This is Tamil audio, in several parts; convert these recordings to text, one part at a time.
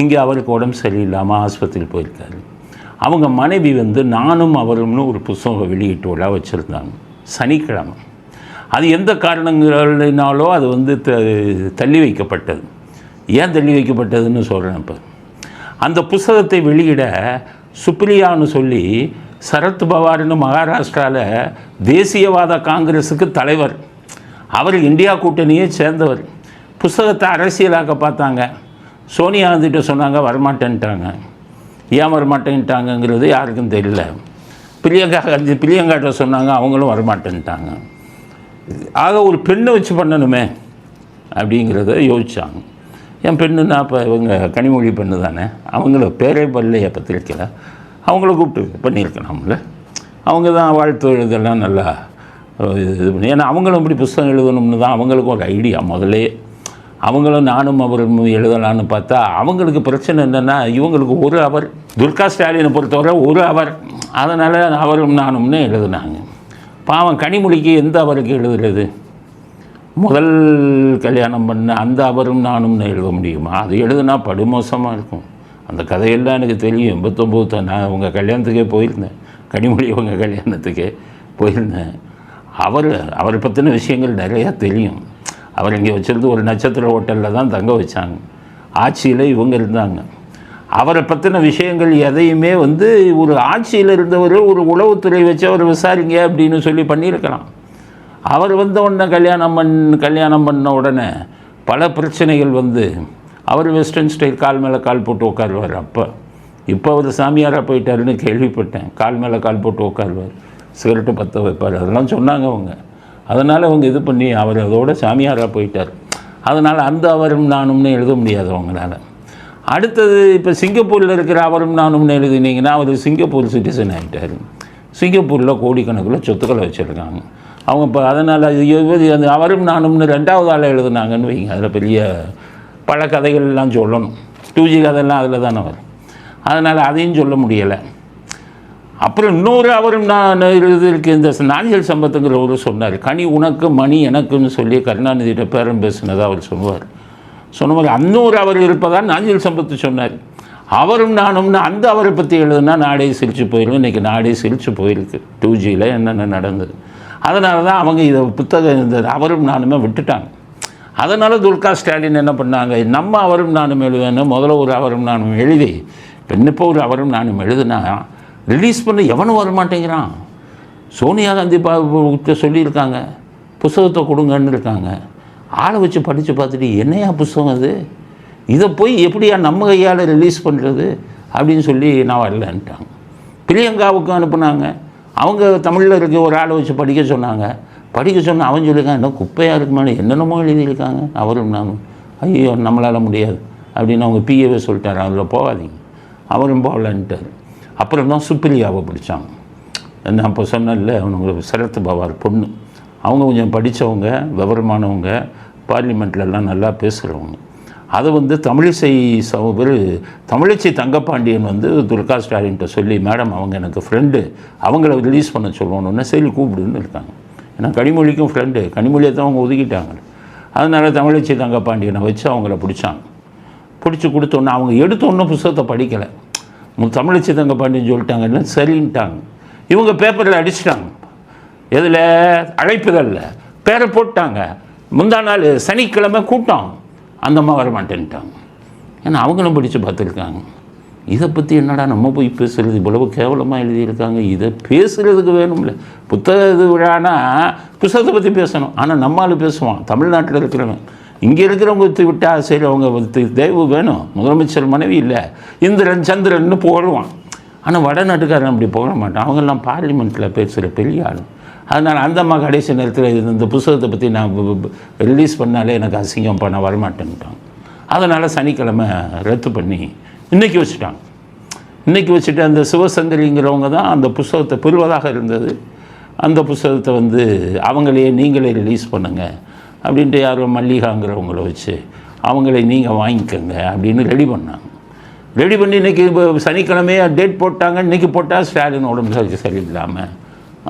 இங்கே அவருக்கு உடம்பு சரியில்லாமல் ஆஸ்பத்திரியில் போயிருக்காரு. அவங்க மனைவி வந்து நானும் அவரும்னு ஒரு புஸ்தகம் வெளியிட்டு விழா வச்சுருந்தாங்க. சனிக்கிழமை. அது எந்த காரணங்களினாலோ அது வந்து த தள்ளி வைக்கப்பட்டது. ஏன் தள்ளி வைக்கப்பட்டதுன்னு சொல்கிறேன் இப்போ. அந்த புஸ்தகத்தை வெளியிட சுப்ரியான்னு சொல்லி சரத் பவார்னு மகாராஷ்டிராவில் தேசியவாத காங்கிரஸுக்கு தலைவர். அவர் இந்தியா கூட்டணியை சேர்ந்தவர். புஸ்தகத்தை அரசியலாக்க பார்த்தாங்க. சோனியா காந்திகிட்ட சொன்னாங்க வரமாட்டேன்ட்டாங்க. ஏன் வரமாட்டேன்ட்டாங்கங்கிறது யாருக்கும் தெரியல. பிரியங்கா காந்தி பிரியங்காட்ட சொன்னாங்க அவங்களும் வரமாட்டேன்ட்டாங்க. ஆக ஒரு பெண்ணை வச்சு பண்ணணுமே அப்படிங்கிறத யோசித்தாங்க என் பெண்ணுன்னா இப்போ இவங்க கனிமொழி பெண்ணு தானே. அவங்கள பேரே பல்லைய பத்திரிக்கையில் அவங்கள கூப்பிட்டு பண்ணியிருக்கலாம்ல. அவங்க தான் வாழ்த்து இதெல்லாம் நல்லா இது பண்ணி ஏன்னா அவங்களும் இப்படி புஸ்தகம் எழுதணும்னு தான் அவங்களுக்கும் ஒரு ஐடியா முதலே அவங்களும் நானும் அவரும் எழுதலான்னு பார்த்தா அவங்களுக்கு பிரச்சனை என்னென்னா இவங்களுக்கு ஒரு அவர் துர்கா ஸ்டாலினை பொறுத்தவரை ஒரு அவர். அதனால் அவரும் நானும்னு எழுதுனாங்க. பாவம் கனிமொழிக்கு எந்த அவருக்கு எழுதுறது? முதல் கல்யாணம் பண்ண அந்த அவரும் நானும்னு எழுத முடியுமா? அது எழுதுனா படுமோசமாக இருக்கும். அந்த கதையெல்லாம் எனக்கு தெரியும். எண்பத்தொம்போது நான் உங்கள் கல்யாணத்துக்கே போயிருந்தேன். கனிமொழி அவங்க கல்யாணத்துக்கே போயிருந்தேன். அவர் அவரை பற்றின விஷயங்கள் நிறையா தெரியும். அவர் இங்கே வச்சுருந்து ஒரு நட்சத்திர ஹோட்டலில் தான் தங்க வச்சாங்க. ஆட்சியில் இவங்க இருந்தாங்க. அவரை பற்றின விஷயங்கள் எதையுமே வந்து ஒரு ஆட்சியில் இருந்தவர் ஒரு உளவுத்துறை வச்சு அவர் விசாரிங்க அப்படின்னு சொல்லி பண்ணியிருக்கலாம். அவர் வந்த உடனே கல்யாணம் பண் கல்யாணம் பண்ண உடனே பல பிரச்சனைகள் வந்து அவர் வெஸ்டர்ன் ஸ்டைல் கால் மேலே கால் போட்டு உட்காருவார் அப்போ. இப்போ அவர் சாமியாராக போயிட்டாருன்னு கேள்விப்பட்டேன். கால் மேலே கால் போட்டு உட்காருவார். சிகரெட்டு பற்ற வைப்பார். அதெல்லாம் சொன்னாங்க அவங்க. அதனால் அவங்க இது பண்ணி அவர் அதோட சாமியாராக போயிட்டார். அதனால் அந்த அவரும் நானும்னு எழுத முடியாது அவங்களால. அடுத்தது இப்போ சிங்கப்பூரில் இருக்கிற அவரும் நானும்னு எழுதினீங்கன்னா அவர் சிங்கப்பூர் சிட்டிசன் ஆகிட்டார் சிங்கப்பூரில் கோடிக்கணக்கில் சொத்துக்களை வச்சுருக்காங்க. அவங்க இப்போ அதனால் அந்த அவரும் நானும்னு ரெண்டாவது ஆளை எழுதுனாங்கன்னு வைங்க. அதில் பெரிய பல கதைகள்லாம் சொல்லணும். டூஜி கதையெல்லாம் அதில் தானே வரும். அதனால் அதையும் சொல்ல முடியலை. அப்புறம் இன்னொரு அவரும் நான் எழுதியிருக்கு இந்த நாஞ்சியல் சம்பத்துங்கிறவரும் சொன்னார். கனி உனக்கு மணி எனக்குன்னு சொல்லி கருணாநிதியிட்ட பேரம் பேசினதை அவர் சொல்லுவார். சொன்ன மாதிரி அவர் இருப்பதால் நாஞ்சியல் சம்பத்து சொன்னார். அவரும் நானும்னு அந்த அவரை பற்றி எழுதுனா நாடே சிரித்து போயிடும் இன்றைக்கி நாடே சிரித்து போயிருக்கு. டூ ஜியில் என்னென்ன நடந்தது. அதனால தான் அவங்க இதை புத்தகம் இந்த அவரும் நானுமே விட்டுட்டாங்க. அதனால் துல்கா ஸ்டாலின் என்ன பண்ணாங்க? நம்ம அவரும் நானும் எழுதுன்னு முதல்ல ஒரு அவரும் நானும் எழுதி இப்போ ஒரு அவரும் நானும் எழுதுனா ரிலீஸ் பண்ண எவனும் வர மாட்டேங்கிறான் சோனியா காந்தி பா சொல்லியிருக்காங்க. புஸ்தகத்தை கொடுங்கன்னு இருக்காங்க. ஆளை வச்சு படித்து பார்த்துட்டு என்னையா புஸ்தகம் அது? இதை போய் எப்படியா நம்ம கையால் ரிலீஸ் பண்ணுறது அப்படின்னு சொல்லி நான் வரலன்ட்டாங்க. பிரியங்காவுக்கும் அனுப்புனாங்க. அவங்க தமிழில் இருக்க ஒரு ஆளை வச்சு படிக்க சொன்னாங்க. படிக்க சொன்ன அவன் சொல்லியிருக்கான் என்ன குப்பையாக இருக்குமானு என்னென்னமோ எழுதியிருக்காங்க. அவரும் நானும் ஐயோ நம்மளால் முடியாது. அப்படின்னு அவங்க பிஏவே சொல்லிட்டார். அதில் போகாதீங்க. அவரும் போகலன்ட்டார். அப்புறம் தான் சுப்ரியாவை பிடிச்சாங்க. நான் இப்போ சொன்னேன்ல அவனுங்க சரத் பவார் பொண்ணு. அவங்க கொஞ்சம் படித்தவங்க விவரமானவங்க பார்லிமெண்ட்லலாம் நல்லா பேசுகிறவங்க அதை வந்து தமிழிசை சகோதர் தமிழிசை தங்கப்பாண்டியன் வந்து துர்கா ஸ்டாலின்கிட்ட சொல்லி மேடம் அவங்க எனக்கு ஃப்ரெண்டு அவங்கள ரிலீஸ் பண்ண சொல்லணுன்னா சரி கூப்பிடுன்னு இருக்காங்க. ஏன்னா கனிமொழிக்கும் ஃப்ரெண்டு கனிமொழியை தான் அவங்க ஒதுக்கிட்டாங்க. அதனால் தமிழிசை தங்கப்பாண்டியனை வச்சு அவங்கள பிடிச்சாங்க. பிடிச்சி கொடுத்தோன்னே அவங்க எடுத்தோன்னே புஸ்தகத்தை படிக்கலை. மு- தமிழிசை தங்கப்பாண்டியன் சொல்லிட்டாங்கன்னா சரின்ட்டாங்க. இவங்க பேப்பரில் அடிச்சிட்டாங்க. எதில்? அழைப்புதல்ல பேரை போட்டாங்க. முந்தா நாள் சனிக்கிழமை கூட்டம். அந்த அம்மா வர மாட்டேன்ட்டாங்க ஏன்னா அவங்களும் படித்து பார்த்துருக்காங்க. இதை பற்றி என்னடா நம்ம போய் பேசுகிறது இவ்வளவு கேவலமாக எழுதியிருக்காங்க. இதை பேசுகிறதுக்கு வேணும்ல. புத்தக இது விழானா புத்தகத்தை பற்றி பேசணும். ஆனால் நம்மளால் பேசுவான். தமிழ்நாட்டில் இருக்கிறவன். இங்கே இருக்கிறவங்க விட்டு விட்டால் சரி அவங்க வந்து வேணும். முதலமைச்சர் மனைவி இல்லை. இந்திரன் சந்திரன்னு புகழுவான் ஆனால் வடநாட்டுக்காரன் அப்படி புகழ மாட்டான். அவங்கெல்லாம் பார்லிமெண்ட்டில் பேசுகிற பெரிய ஆள். அதனால் அந்த அம்மா கடைசி நேரத்தில் இது இந்த புத்தகத்தை பற்றி நான் ரிலீஸ் பண்ணாலே எனக்கு அசிங்கம் பண்ண வரமாட்டேன்ட்டான் அதனால் சனிக்கிழமை ரத்து பண்ணி இன்றைக்கி வச்சுட்டாங்க. இன்றைக்கி வச்சுட்டு அந்த சிவசங்கரிங்கிறவங்க தான் அந்த புஸ்தகத்தை பெறுவதாக இருந்தது. அந்த புஸ்தகத்தை வந்து அவங்களையே நீங்களே ரிலீஸ் பண்ணுங்கள் அப்படின்ட்டு யாரோ மல்லிகாங்கிறவங்கள வச்சு அவங்களை நீங்கள் வாங்கிக்கோங்க அப்படின்னு ரெடி பண்ணாங்க. ரெடி பண்ணி இன்றைக்கி சனிக்கிழமையே டேட் போட்டாங்க. இன்றைக்கி போட்டால் ஸ்டாலின் உடம்பு சரி சரியில்லாமல்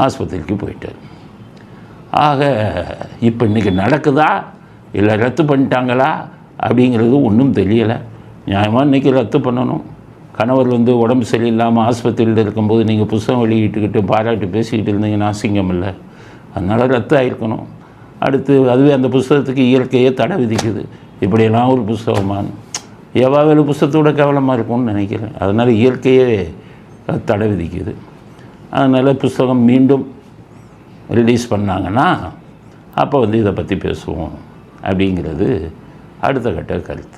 ஆஸ்பத்திரிக்கு போயிட்டார். ஆக இப்போ இன்றைக்கி நடக்குதா? இல்லை ரத்து பண்ணிட்டாங்களா? அப்படிங்கிறது ஒன்றும் தெரியலை. நியாயமாக இன்றைக்கி ரத்து பண்ணணும். கணவர் வந்து உடம்பு சரியில்லாமல் ஆஸ்பத்திரியில் இருக்கும்போது நீங்கள் புஸ்தகம் வெளியிட்டுக்கிட்டு பாராட்டி பேசிக்கிட்டு இருந்தீங்கன்னா அசிங்கம் இல்லை அதனால் ரத்து ஆகிருக்கணும் அடுத்து அதுவே அந்த புஸ்தகத்துக்கு இயற்கையே தடை விதிக்குது. இப்படியெல்லாம் ஒரு புஸ்தகமானு எவ்வளவு புஸ்தகத்தோட கவலமாக இருக்கும்னு நினைக்கிறேன். அதனால் இயற்கையே தடை விதிக்குது. அதனால் புஸ்தகம் மீண்டும் ரிலீஸ் பண்ணாங்கன்னா அப்போ வந்து இதை பற்றி பேசுவோம். அப்படிங்கிறது அடுத்த கட்ட கருத்து.